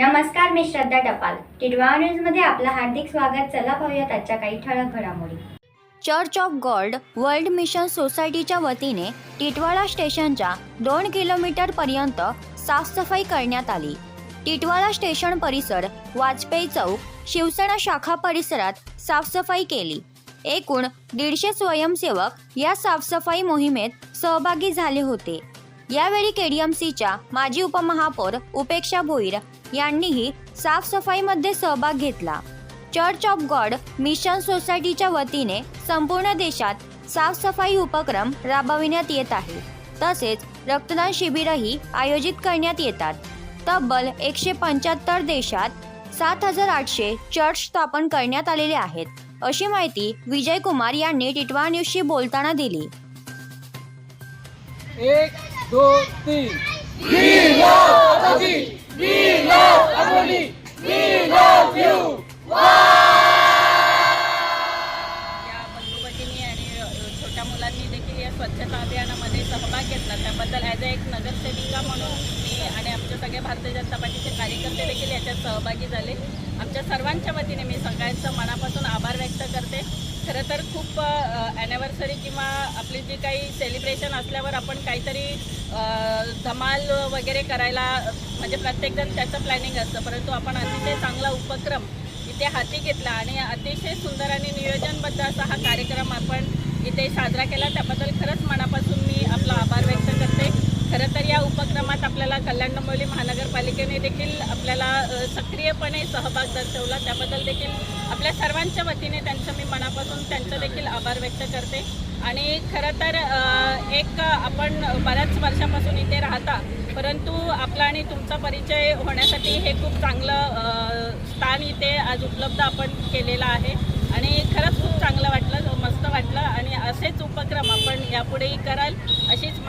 नमस्कार मी श्रद्धा टपाल. टिडवा न्यूजमध्ये आपलं हार्दिक स्वागत. चला पाहूयात आजच्या काही ठळक घडामोडी. Church of God world mission सोसायटीच्या वतीने टिटवाळा स्टेशनच्या दोन किलोमीटर पर्यंत साफसफाई करण्यात आली. टिटवाळा स्टेशन परिसर वाजपेयी चौक शिवसेना शाखा परिसरात साफसफाई केली. एकूण दीडशे स्वयंसेवक या साफसफाई मोहिमेत सहभागी झाले होते. यावेळी केडीएमसीच्या माजी उपमहापौर उपेक्षा भोईर यांनीही साफसफाईमध्ये सहभाग घेतला. चर्च ऑफ गॉड मिशन सोसायटीच्या वतीने संपूर्ण देशात साफसफाई उपक्रम राबविण्यात येत आहे. तसेच रक्तदान शिबिरही आयोजित करण्यात येतात. तब्बल एकशे पंच्याहत्तर देशात सात हजार आठशे चर्च स्थापन करण्यात आलेले आहेत अशी माहिती विजय कुमार यांनी टिटवा न्यूजशी बोलताना दिली. एक दो तीन या बंधुभगिनी आणि छोट्या मुलांनी देखील या स्वच्छता अभियानामध्ये सहभाग घेतला त्याबद्दल ॲज अ एक नगरसेविका म्हणून मी आणि आमचे सगळे भारतीय जनता पार्टीचे कार्यकर्ते देखील याच्यात सहभागी झाले आमच्या सर्वांच्या वतीने मी सगळ्यांचं मनापासून आभार व्यक्त करते खरं तर खूप ॲनिव्हर्सरी किंवा आपली जी काही सेलिब्रेशन असल्यावर आपण काहीतरी धमाल वगैरे करायला म्हणजे प्रत्येकजण त्याचं प्लॅनिंग असतं. परंतु आपण अतिशय चांगला उपक्रम इथे हाती घेतला आणि अतिशय सुंदर आणि नियोजनबद्ध असा हा कार्यक्रम आपण इथे साजरा केला. त्याबद्दल खरंच मनापासून मी आपला आभार व्यक्त करते. खरं तर या उपक्रमात आपल्याला कल्याण डोंबिवली महानगरपालिकेने देखील आपल्याला सक्रियपणे सहभाग दर्शवला. त्याबद्दल देखील आपल्या सर्वांच्या वतीने त्यांचं मी मनापासून त्यांचं देखील आभार व्यक्त करते. आणि खरं तर एक आपण बऱ्याच वर्षापासून इथे राहता परंतु आपला आणि तुमचा परिचय होण्यासाठी हे खूप चांगलं स्थान इथे आज उपलब्ध आपण केलेलं आहे. आणि खरंच खूप चांगलं वाटलं मस्त वाटलं. आणि असेच उपक्रम आपण यापुढेही कराल.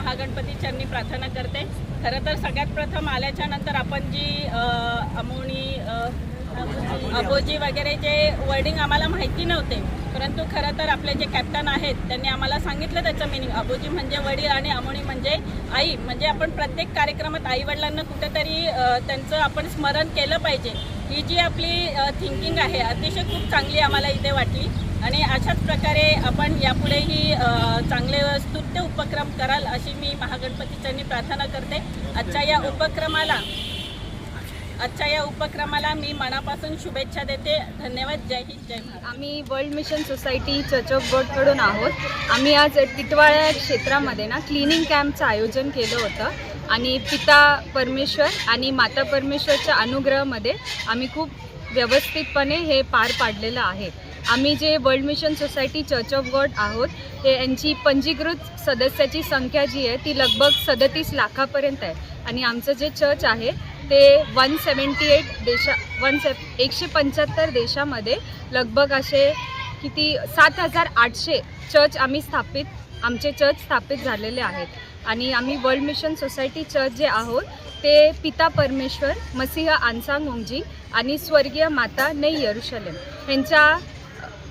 महागणपतीच्यांनी महागणपती चरणी प्रार्थना करते. खरं तर सगळ्यात प्रथम आल्याच्यानंतर आपण जी अमोनी अमोणी अबोजी वगैरे जे वर्डिंग आम्हाला माहिती नव्हते परंतु खरं तर आपले जे कॅप्टन आहेत त्यांनी आम्हाला सांगितलं त्याचं मिनिंग अबोजी म्हणजे वडील आणि अमोणी म्हणजे आई. म्हणजे आपण प्रत्येक कार्यक्रमात आई वडिलांना कुठेतरी त्यांचं आपण स्मरण केलं पाहिजे. ही जी आपली थिंकिंग आहे अतिशय खूप चांगली आम्हाला इथे वाटली. आणि अशाच प्रकारे आपण यापुढेही अ, चांगले स्तुत्य उपक्रम कराल अशी मी महागणपतीच्यांनी प्रार्थना करते. आजच्या या उपक्रमाला आजच्या या उपक्रमाला मी मनापासून शुभेच्छा देते. धन्यवाद. जय हिंद जय महाराष्ट्र आम्ही world mission society church of गॉडकडून आहोत. आम्ही आज टिटवाळ्या क्षेत्रामध्ये ना क्लिनिंग कॅम्पचं आयोजन केलं होतं. आणि पिता परमेश्वर आणि माता परमेश्वरच्या अनुग्रहामध्ये आम्ही खूप व्यवस्थितपणे हे पार पाडलेलं आहे. आम्ही जे world mission society church of God आहोत हे यांची पंजीकृत सदस्याची संख्या जी आहे ती लगभग सदतीस लाखापर्यंत आहे. आणि आमचं जे चर्च आहे ते वन सेवन्टी एट देशा वन से एकशे पंच्याहत्तर देशामध्ये लगभग असे किती सात हजार आठशे चर्च आम्ही स्थापित आमचे चर्च स्थापित झालेले आहेत. आणि आम्ही वर्ल्ड मिशन सोसायटी चर्च जे आहोत ते पिता परमेश्वर मसिहा आनसांग ओंगजी आणि स्वर्गीय माता नै यरुशलेम. ह्यांच्या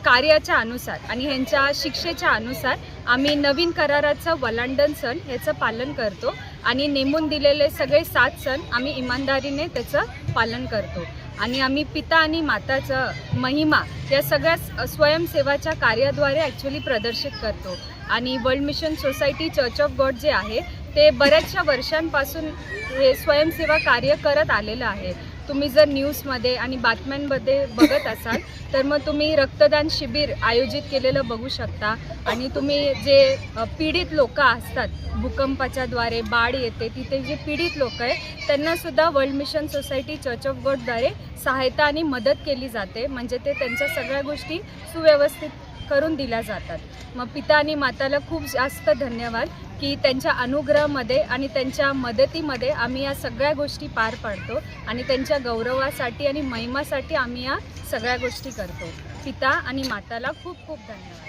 कार्याच्या अनुसार आणि ह्यांच्या शिक्षेच्या अनुसार आम्ही नवीन कराराचं वलांडन सण ह्याचं पालन करतो आणि नेमून दिलेले सगळे सात सण आम्ही इमानदारीने त्याचं पालन करतो. आणि आम्ही पिता आणि माताचं महिमा या सगळ्या स्वयंसेवाच्या कार्याद्वारे ॲक्च्युली प्रदर्शित करतो. आणि world mission society church of God जे आहे ते बऱ्याचशा वर्षांपासून हे स्वयंसेवा कार्य करत आलेलं आहे. तुम्ही जर न्यूजमध्ये आणि बातम्यांमध्ये बघत असाल तर मग तुम्ही रक्तदान शिबिर आयोजित केलेलं बघू शकता. आणि तुम्ही जे पीडित लोक असतात भूकंपाच्याद्वारे बाढ येते तिथे जे पीडित लोक आहे त्यांनासुद्धा world mission society church of गॉडद्वारे सहायता आणि मदत केली जाते. म्हणजे ते त्यांच्या सगळ्या गोष्टी सुव्यवस्थित करून दिल्या जातात. मग पिता आणि माताला खूप जास्त धन्यवाद की त्यांच्या अनुग्रहामध्ये आणि त्यांच्या मदतीमध्ये आम्ही या सगळ्या गोष्टी पार पाडतो आणि त्यांच्या गौरवासाठी आणि महिमासाठी आम्ही या सगळ्या गोष्टी करतो. पिता आणि माताला खूप खूप धन्यवाद.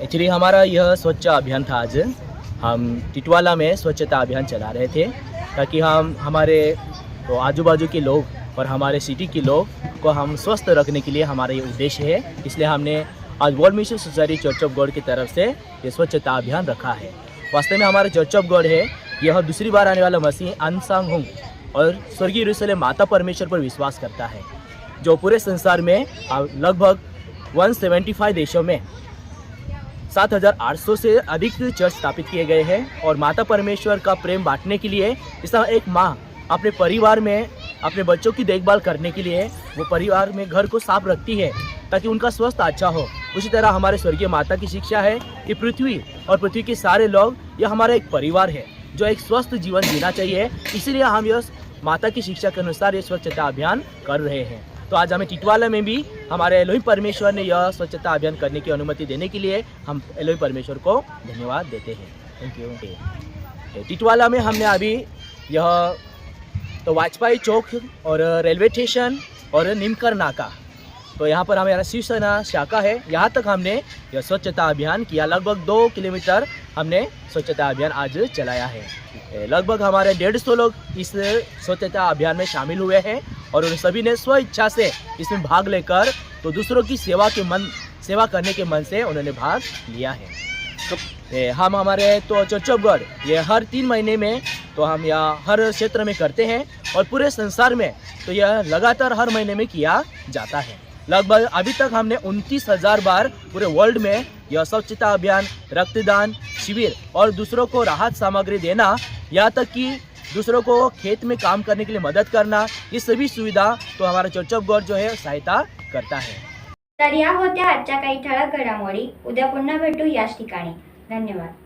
एक्चुअली हमारा यह स्वच्छ अभियान था आज। हम टिटवाला में स्वच्छता अभियान चला रहे थे ताकि हम हमारे तो आजू बाजू के लोग और हमारे सिटी के लोग को हम स्वस्थ रखने के लिए हमारा ये उद्देश्य है। इसलिए हमने आज world mission society church of God की तरफ़ से ये स्वच्छता अभियान रखा है। वास्तव में हमारा चर्च ऑफ़ गॉड है यह दूसरी बार आने वाला मसीह अनसांग हुंग और स्वर्गीय रूसले माता परमेश्वर पर विश्वास करता है जो पूरे संसार में लगभग 175 देशों में 7,800 से अधिक चर्च स्थापित किए गए हैं और माता परमेश्वर का प्रेम बांटने के लिए इस एक माँ अपने परिवार में अपने बच्चों की देखभाल करने के लिए वो परिवार में घर को साफ़ रखती है ताकि उनका स्वास्थ्य अच्छा हो। उसी तरह हमारे स्वर्गीय माता की शिक्षा है कि पृथ्वी और पृथ्वी के सारे लोग यह हमारा एक परिवार है जो एक स्वस्थ जीवन जीना चाहिए। इसीलिए हम यह माता की शिक्षा के अनुसार ये स्वच्छता अभियान कर रहे हैं। तो आज हमें टिटवाला में भी हमारे एलोही परमेश्वर ने यह स्वच्छता अभियान करने की अनुमति देने के लिए हम एलोही परमेश्वर को धन्यवाद देते हैं। थैंक यू टिटवाला में हमने अभी यह तो वाजपेयी चौक और रेलवे स्टेशन और निमकर नाका। तो यहाँ पर हमारा शिवसेना शाखा है। यहाँ तक हमने यह स्वच्छता अभियान किया। लगभग दो किलोमीटर हमने स्वच्छता अभियान आज चलाया है। लगभग हमारे डेढ़ सौ लोग इस स्वच्छता अभियान में शामिल हुए हैं और उन सभी ने स्व इच्छा से इसमें भाग लेकर तो दूसरों की सेवा के मन, सेवा करने के मन से उन्होंने भाग लिया है। तो हम हमारे तो चौचौगढ़, ये हर तीन महीने में तो हम यह हर क्षेत्र में करते हैं और पूरे संसार में तो यह लगातार हर महीने में किया जाता है। लगभग अभी तक हमने उनतीस हजार बार पूरे वर्ल्ड में यह स्वच्छता अभियान रक्तदान शिविर और दूसरों को राहत सामग्री देना यहाँ तक कि दूसरों को खेत में काम करने के लिए मदद करना ये सभी सुविधा तो हमारा चौचौगढ़ जो है सहायता करता है। तर या होत्या आजच्या काही ठळक घडामोडी. उद्या पुन्हा भेटू याच ठिकाणी. धन्यवाद.